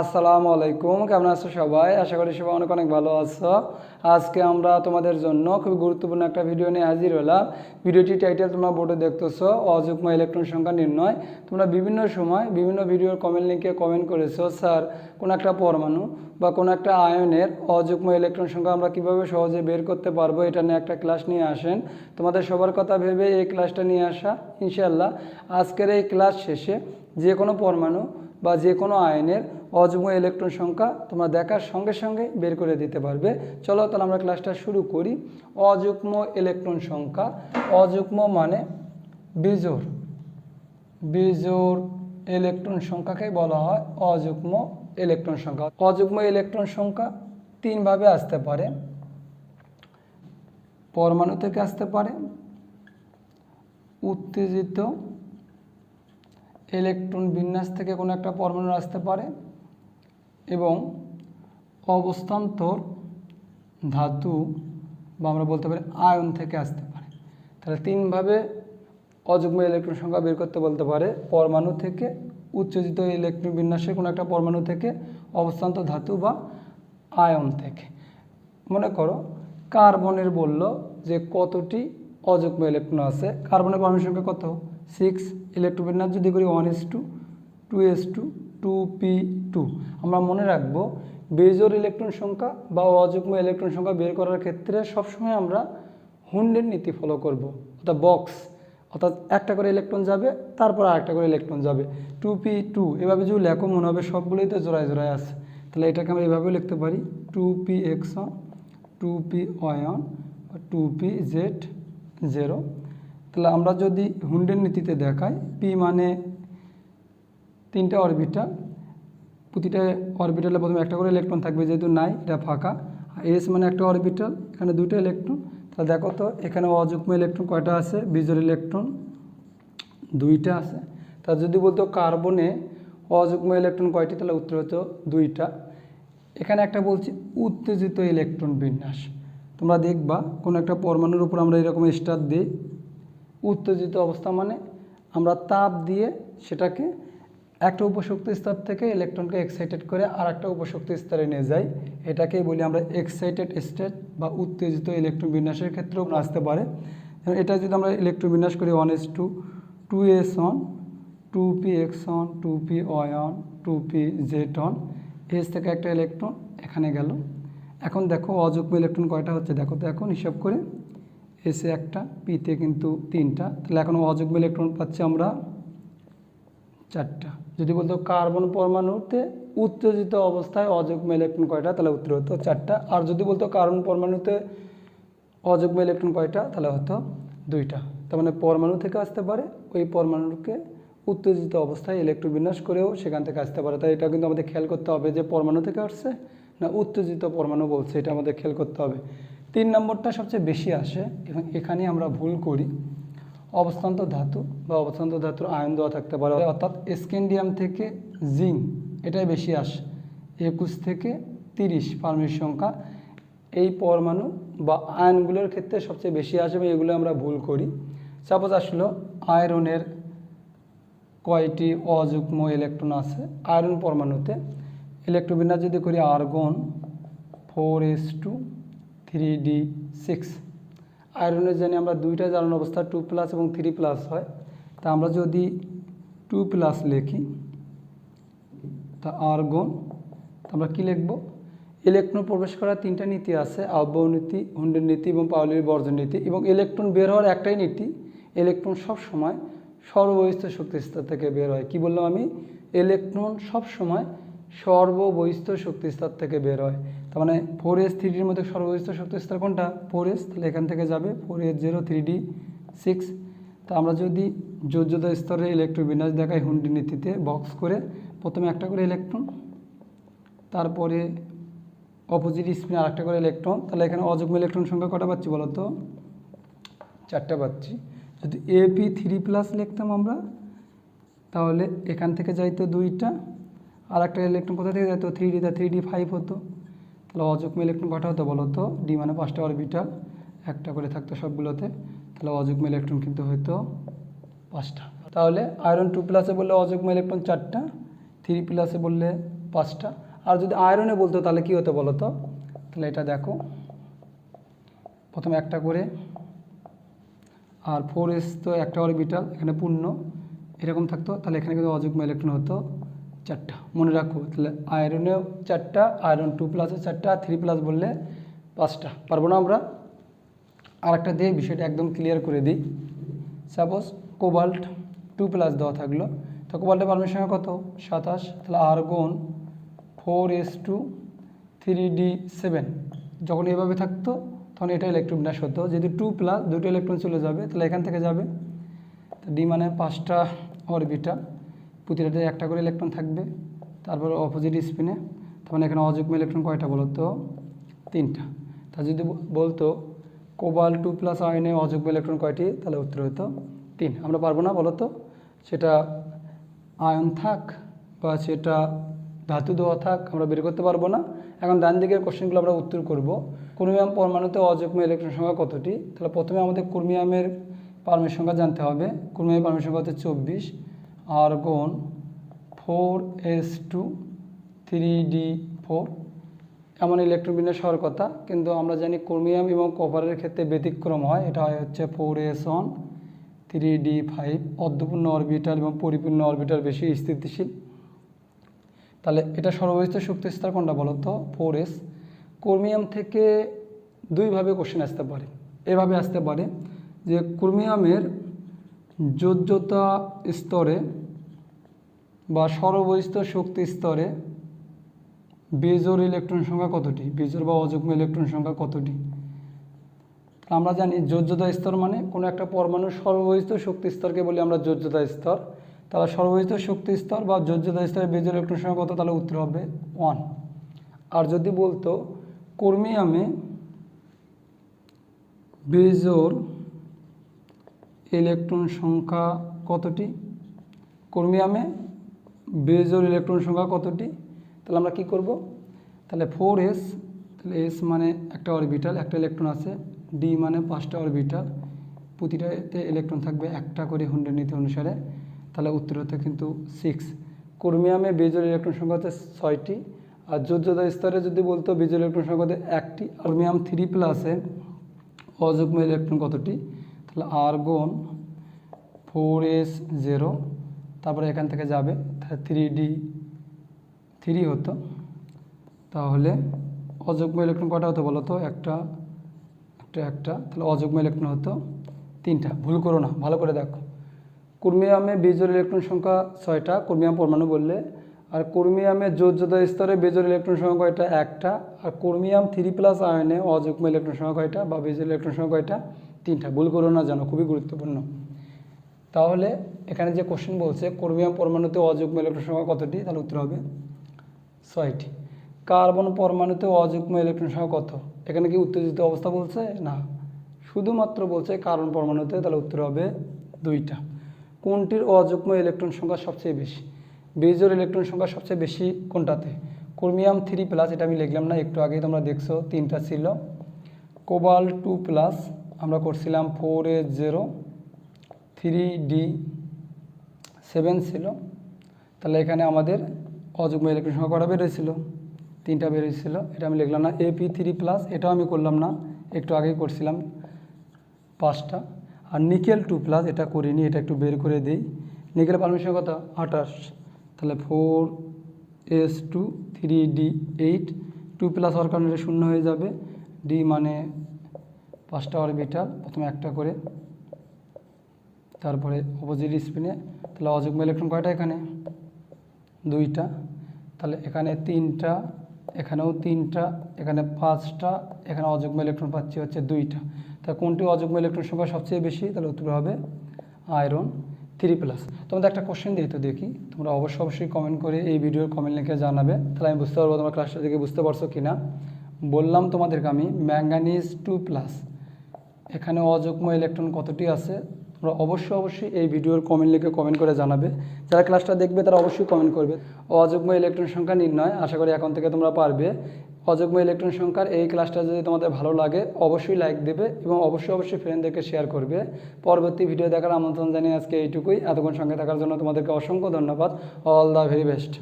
আসসালামু আলাইকুম, কেমন আছো সবাই? আশা করি সবাই অনেক অনেক ভালো আছো। আজকে আমরা তোমাদের জন্য খুব গুরুত্বপূর্ণ একটা ভিডিও নিয়ে হাজির হলাম। ভিডিওটি টাইটেল তোমরা বোর্ডে দেখতেছো, অযুগ্ম ইলেকট্রন সংখ্যা নির্ণয়। তোমরা বিভিন্ন সময় বিভিন্ন ভিডিওর কমেন্ট লিঙ্কে কমেন্ট করেছ, স্যার, কোন একটা পরমাণু বা কোনো একটা আয়নের অযুগ্ম ইলেকট্রন সংখ্যা আমরা কীভাবে সহজে বের করতে পারব, এটা নিয়ে একটা ক্লাস নিয়ে আসেন। তোমাদের সবার কথা ভেবে এই ক্লাসটা নিয়ে আসা ইনশাল্লাহ আজকের এই ক্লাস শেষে যে কোনো পরমাণু বা যে কোনো আয়নের অযুগ্ম ইলেকট্রন সংখ্যা তোমরা দেখার সঙ্গে সঙ্গে বের করে দিতে পারবে। চলো তাহলে আমরা ক্লাসটা শুরু করি। অযুগ্ম ইলেকট্রন সংখ্যা, অযুগ্ম মানে বিজোড়। বিজোর ইলেকট্রন সংখ্যাকে বলা হয় অযুগ্ম ইলেকট্রন সংখ্যা। অযুগ্ম ইলেকট্রন সংখ্যা তিনভাবে আসতে পারে। পরমাণু থেকে আসতে পারে। উত্তেজিত ইলেকট্রন বিন্যাস থেকে কোনো একটা পরমাণু আসতে পারে। এবং অবস্থান্তর ধাতু বা আমরা বলতে পারি আয়ন থেকে আসতে পারে। তাহলে তিনভাবে অযুগ্ম ইলেকট্রন সংখ্যা বের করতে বলতে পারে। পরমাণু থেকে উত্তেজিত ইলেকট্রন বিন্যাসের কোনো একটা পরমাণু থেকে অবস্থান্ত ধাতু বা আয়ন থেকে। মনে করো কার্বনের বলল যে কতটি অযুগ্ম ইলেকট্রন আছে? কার্বনের পরমাণু সংখ্যা কত? সিক্স ইলেকট্রন বিন্যাস যদি করি one s two two s two two p two আমরা মনে রাখব, বেজোর ইলেকট্রন সংখ্যা বা অযুগ্ম ইলেকট্রন সংখ্যা বের করার ক্ষেত্রে সবসময় আমরা হুন্ডের নীতি ফলো করব, অর্থাৎ বক্স অর্থাৎ একটা করে ইলেকট্রন যাবে, তারপর আরেকটা করে ইলেকট্রন যাবে। টু পি টু এভাবে যদি লেখো, মনে হবে সবগুলোই তো জোড়ায় জোড়ায় আছে। তাহলে এটাকে আমরা এভাবেও লিখতে পারি two p x one two p y one two p z zero তাহলে আমরা যদি হুন্ডের নীতিতে দেখাই পি মানে তিনটা অরবিটাল প্রতিটা অরবিটালে প্রথমে একটা করে ইলেকট্রন থাকবে যেহেতু নাই, এটা ফাঁকা। আর এস মানে একটা অরবিটাল এখানে দুটো ইলেকট্রন তাহলে দেখো তো, এখানে অযুগ্ম ইলেকট্রন কয়টা আছে? বিজোর ইলেকট্রন দুইটা আছে। তা যদি বলতো কার্বনে অযুগ্ম ইলেকট্রন কয়টি? তাহলে উত্তর হতো দুইটা। এখানে একটা বলছি, উত্তেজিত ইলেকট্রন বিন্যাস। তোমরা দেখবা, কোনো একটা পরমাণুর উপর আমরা এরকম স্টার দিই, উত্তেজিত অবস্থা মানে আমরা তাপ দিয়ে সেটাকে একটা উপশক্তি স্তর থেকে ইলেকট্রনকে এক্সাইটেড করে আর একটা উপশক্তি স্তরে নিয়ে যাই এটাকেই বলি আমরা এক্সাইটেড স্টেট বা উত্তেজিত ইলেকট্রন বিন্যাসের ক্ষেত্রেও আসতে পারে। এটা যদি আমরা ইলেকট্রন বিন্যাস করি one s two two s one two p x one two p y one two p z one s থেকে একটা ইলেকট্রন এখানে গেল। এখন দেখো অযুগ্ম ইলেকট্রন কয়টা হচ্ছে? দেখো তো এখন হিসাব করে এসে একটা পিতে কিন্তু তিনটা। তাহলে এখন অযুগ্ম ইলেকট্রন পাচ্ছি আমরা চারটা। যদি বলতো কার্বন পরমাণুতে উত্তেজিত অবস্থায় অযুগ্ম ইলেকট্রন কয়টা? তাহলে উত্তর হতো চারটা। আর যদি বলতো কার্বন পরমাণুতে অযুগ্ম ইলেকট্রন কয়টা? তাহলে হতো দুইটা। তার মানে পরমাণু থেকে আসতে পারে, ওই পরমাণুকে উত্তেজিত অবস্থায় ইলেকট্রন বিন্যাস করেও সেখান থেকে আসতে পারে। তাই এটা কিন্তু আমাদের খেয়াল করতে হবে যে পরমাণু থেকে আসছে না উত্তেজিত পরমাণু বলছে, এটা আমাদের খেয়াল করতে হবে। তিন নম্বরটা সবচেয়ে বেশি আসে এবং এখানে আমরা ভুল করি। অবস্থান্ত ধাতু বা অবস্থান্ত ধাতুর আয়ন দেওয়া থাকতে পারে। অর্থাৎ স্ক্যান্ডিয়াম থেকে জিঙ্ক, এটাই বেশি আসে। একুশ থেকে তিরিশ পারমির সংখ্যা এই পরমাণু বা আয়নগুলোর ক্ষেত্রে সবচেয়ে বেশি আসে এবং এগুলো আমরা ভুল করি। সাপোজ আসলো, আয়রনের কয়টি অযুগ্ম ইলেকট্রন আছে আয়রন পরমাণুতে? ইলেকট্রোবিন্যাস যদি করি, argon four s two three d six. আয়রনের জানি আমরা দুইটা জ্বালানো অবস্থা টু প্লাস এবং থ্রি প্লাস হয়। তা আমরা যদি টু প্লাস লিখি, তা আর্গন আমরা কী লিখব? ইলেকট্রন প্রবেশ করার তিনটা নীতি আছে আহ্বায়ন নীতি, হুন্ডের নীতি এবং পাওলির বর্জন নীতি। এবং ইলেকট্রন বের হওয়ার একটাই নীতি, ইলেকট্রন সব সময় সর্ববহিষ্ঠ শক্তিস্তর থেকে বের হয়। কি বললাম আমি? ইলেকট্রন সব সময় সর্ববহিষ্ঠ শক্তিস্তর থেকে বের হয়। তার মানে ফোর এস থ্রিডির মধ্যে সর্ববহিষ্ঠ শক্তিস্তর কোনটা? ফোর এস তাহলে এখান থেকে যাবে four s zero three d six তা আমরা যদি যোজ্যতা স্তরে ইলেকট্রন বিন্যাস দেখাই হুন্ডি নীতিতে বক্স করে, প্রথমে একটা করে ইলেকট্রন তারপরে অপোজিট স্পিন আর একটা করে ইলেকট্রন তাহলে এখানে অযুগ্ম ইলেকট্রন সংখ্যা কটা পাচ্ছি বলো তো? চারটা পাচ্ছি। যদি এপি থ্রি প্লাস লিখতাম আমরা, তাহলে এখান থেকে যাইতো দুইটা, আর একটা ইলেকট্রন কোথা থেকে যাইতো? থ্রি ডি তা থ্রি ডি ফাইভ হতো। তাহলে অযুগ্ম ইলেকট্রন কটা হতো বলো তো। ডি মানে পাঁচটা অরবিটাল একটা করে থাকতো সবগুলোতে। তাহলে অযুগ্ম ইলেকট্রন কিন্তু হয়তো পাঁচটা। তাহলে আয়রন টু প্লাসে বললে অযুগ্ম ইলেকট্রন চারটা থ্রি প্লাসে বললে পাঁচটা। আর যদি আয়রনে বলতো তাহলে কী হতো বলো তো? তাহলে এটা দেখো। প্রথমে একটা করে, আর ফোর এস তো একটা অরবিটাল এখানে পূর্ণ। এরকম থাকতো, তাহলে এখানে কিন্তু অযুগ্ম ইলেকট্রন হতো। চারটা। মনে রাখো, তাহলে আয়রনেও চারটা আয়রন টু প্লাসে চারটা থ্রি প্লাস বললে পাঁচটা। পারব না আমরা? আর একটা দিয়ে বিষয়টা একদম ক্লিয়ার করে দিই। সাপোজ কোবাল্ট টু প্লাস দেওয়া থাকল। তো কোবাল্টের পারমিশন কত? সাতাশ। তাহলে argon four s two three d seven যখন এভাবে থাকতো, তখন এটা ইলেকট্রন বিন্যাস হতো। যদি টু প্লাস দুটো ইলেকট্রন চলে যাবে, তাহলে এখান থেকে যাবে। ডি মানে পাঁচটা অরবিটাল প্রতিটাতে একটা করে ইলেকট্রন থাকবে। তারপর অপোজিট স্পিনে তখন এখানে অযুগ্ম ইলেকট্রন কয়টা বলো তো? তিনটা। তা যদি বলতো কোবাল টু প্লাস আয়নে অযুগ্ম ইলেকট্রন কয়টি? তাহলে উত্তর হতো তিন। আমরা পারব না বলো তো? সেটা আয়ন থাক বা সেটা ধাতু দেওয়া থাক, আমরা বের করতে পারব না। এখন ডান দিকের কোশ্চেনগুলো আমরা উত্তর করব। ক্রোমিয়াম পরমাণুতে অযুগ্ম ইলেকট্রন সংখ্যা কতটি? তাহলে প্রথমে আমাদের ক্রোমিয়ামের পারমের সংখ্যা জানতে হবে। ক্রোমিয়ামের পারমের সংখ্যা হচ্ছে চব্বিশ। Argon four s two three d four. এমন ইলেকট্রন বিন্যাস হওয়ার কথা, কিন্তু আমরা জানি ক্রোমিয়াম এবং কপারের ক্ষেত্রে ব্যতিক্রম হয়। এটা হয় হচ্ছে four s one three d five অর্ধপূর্ণ orbital এবং পরিপূর্ণ অরবিটাল বেশি স্থিতিশীল। তাহলে এটা সর্ববিস্ত শক্তি স্তর কোনটা বলো তো? ফোর এস ক্রোমিয়াম থেকে দুইভাবে কোশ্চেন আসতে পারে। এভাবে আসতে পারে যে ক্রোমিয়ামের যোজ্যতা স্তরে বা সর্ববহিষ্ঠ শক্তি স্তরে বেজোর ইলেকট্রন সংখ্যা কতটি? বেজোর বা অযুগ্ম ইলেকট্রন সংখ্যা কতটি? আমরা জানি যোজ্যতা স্তর মানে কোনো একটা পরমাণুর সর্ববহিষ্ঠ শক্তি স্তরকে বলি আমরা যোজ্যতা স্তর। তাহলে সর্ববহিষ্ঠ শক্তি স্তর বা যোজ্যতা স্তরে বেজোর ইলেকট্রন সংখ্যা কত? তাহলে উত্তর হবে ওয়ান আর যদি বলতো কর্মিয়ামে বেজোর ইলেকট্রন সংখ্যা কতটি? ক্রোমিয়ামে বেজোর ইলেকট্রন সংখ্যা কতটি? তাহলে আমরা কি করব? তাহলে ফোর এস, তাহলে এস মানে একটা অরবিটাল, একটা ইলেকট্রন আছে। ডি মানে পাঁচটা অরবিটাল। প্রতিটাতে ইলেকট্রন থাকবে একটা করে হুন্ড্রেড নীতি অনুসারে। তাহলে উত্তর হতে কিন্তু সিক্স ক্রোমিয়ামে বেজোর ইলেকট্রন সংখ্যা হচ্ছে ছয়টি। আর যোজ্যতা স্তরে যদি বলতো বেজোর ইলেকট্রন সংখ্যা হতে একটি ক্রোমিয়াম থ্রি প্লাসে অযুগ্ম ইলেকট্রন কতটি? তাহলে আর্গন ফোর এস জিরো তারপরে এখান থেকে যাবে। তাহলে থ্রি ডি থ্রি হতো। তাহলে অযুগ্ম ইলেকট্রন কটা হতো বলো তো? একটা একটা একটা। তাহলে অযুগ্ম ইলেকট্রন হতো তিনটা। ভুল করো না, ভালো করে দেখো। কুর্মিয়ামে বেজোর ইলেকট্রন সংখ্যা ছয়টা কুর্মিয়াম পরমাণু বললে। আর কুর্মিয়ামে যোজ্যতা স্তরে বেজোর ইলেকট্রন সংখ্যা কয়টা? একটা। আর কুর্মিয়াম থ্রি প্লাস আয়নে অযুগ্ম ইলেকট্রন সংখ্যা কয়টা বা বেজোর ইলেকট্রন সংখ্যা কয়টা? তিনটা। ভুল করো না জানো, খুবই গুরুত্বপূর্ণ। তাহলে এখানে যে কোশ্চেন বলছে ক্রোমিয়াম পরমাণুতে অযুগ্ম ইলেকট্রন সংখ্যা কতটি? তাহলে উত্তর হবে ছয়টি। কার্বন পরমাণুতে অযুগ্ম ইলেকট্রন সংখ্যা কত? এখানে কি উত্তেজিত অবস্থা বলছে? না। শুধুমাত্র বলছে কার্বন পরমাণুতে, তাহলে উত্তর হবে দুইটা। কোনটির অযুগ্ম ইলেকট্রন সংখ্যা সবচেয়ে বেশি? বেজোর ইলেকট্রন সংখ্যা সবচেয়ে বেশি কোনটাতে? ক্রোমিয়াম থ্রি প্লাস এটা আমি লিখলাম না, একটু আগেই তোমরা দেখছ, তিনটা ছিল। কোবাল টু প্লাস আমরা করছিলাম four a zero three d seven ছিল। তাহলে এখানে আমাদের অযুগ্ম ইলেকট্রন সংখ্যা কটা বেরোয়েছিল? তিনটা বেরোয়েছিল। এটা আমি লিখলাম না। এপি থ্রি প্লাস এটাও আমি করলাম না। একটু আগেই করছিলাম পাঁচটা। আর নিকেল টু প্লাস এটা করিনি, এটা একটু বের করে দিই। নিকেল পারমিশন কত? আঠাশ। তাহলে four s two three d eight two plus হওয়ার কারণে শূন্য হয়ে যাবে। ডি মানে পাঁচটা অরবিটাল প্রথমে একটা করে। তারপরে অপোজিট স্পিনে তাহলে অযুগ্ম ইলেকট্রন কয়টা এখানে? দুইটা। তাহলে এখানে তিনটা, এখানেও তিনটা, এখানে পাঁচটা, এখানে অযুগ্ম ইলেকট্রন পাচ্ছি হচ্ছে দুইটা। তা কোনটি অযুগ্ম ইলেকট্রন সংখ্যা সবচেয়ে বেশি? তাহলে উত্তর হবে আয়রন থ্রি প্লাস তোমাদের একটা কোশ্চেন দিয়ে তো দেখি। তোমরা অবশ্যই অবশ্যই কমেন্ট করে এই ভিডিওর কমেন্ট লিখে জানাবে। তাহলে আমি বুঝতে পারব তোমার ক্লাসটা দেখে বুঝতে পারছ কি না বললাম তোমাদেরকে আমি ম্যাঙ্গানিজ টু প্লাস এখানে অযুগ্ম ইলেকট্রন কতটি আছে? তোমরা অবশ্যই অবশ্যই এই ভিডিওর কমেন্ট লিখে কমেন্ট করে জানাবে। যারা ক্লাসটা দেখবে, তারা অবশ্যই কমেন্ট করবে। অযুগ্ম ইলেকট্রন সংখ্যা নির্ণয়, আশা করি এখন থেকে তোমরা পারবে। অযুগ্ম ইলেকট্রন সংখ্যার এই ক্লাসটা যদি তোমাদের ভালো লাগে, অবশ্যই লাইক দেবে এবং অবশ্যই অবশ্যই ফ্রেন্ডদেরকে শেয়ার করবে। পরবর্তী ভিডিও দেখার আমন্ত্রণ জানিয়ে আজকে এইটুকুই। এতক্ষণ সঙ্গে থাকার জন্য তোমাদেরকে অসংখ্য ধন্যবাদ। All the very best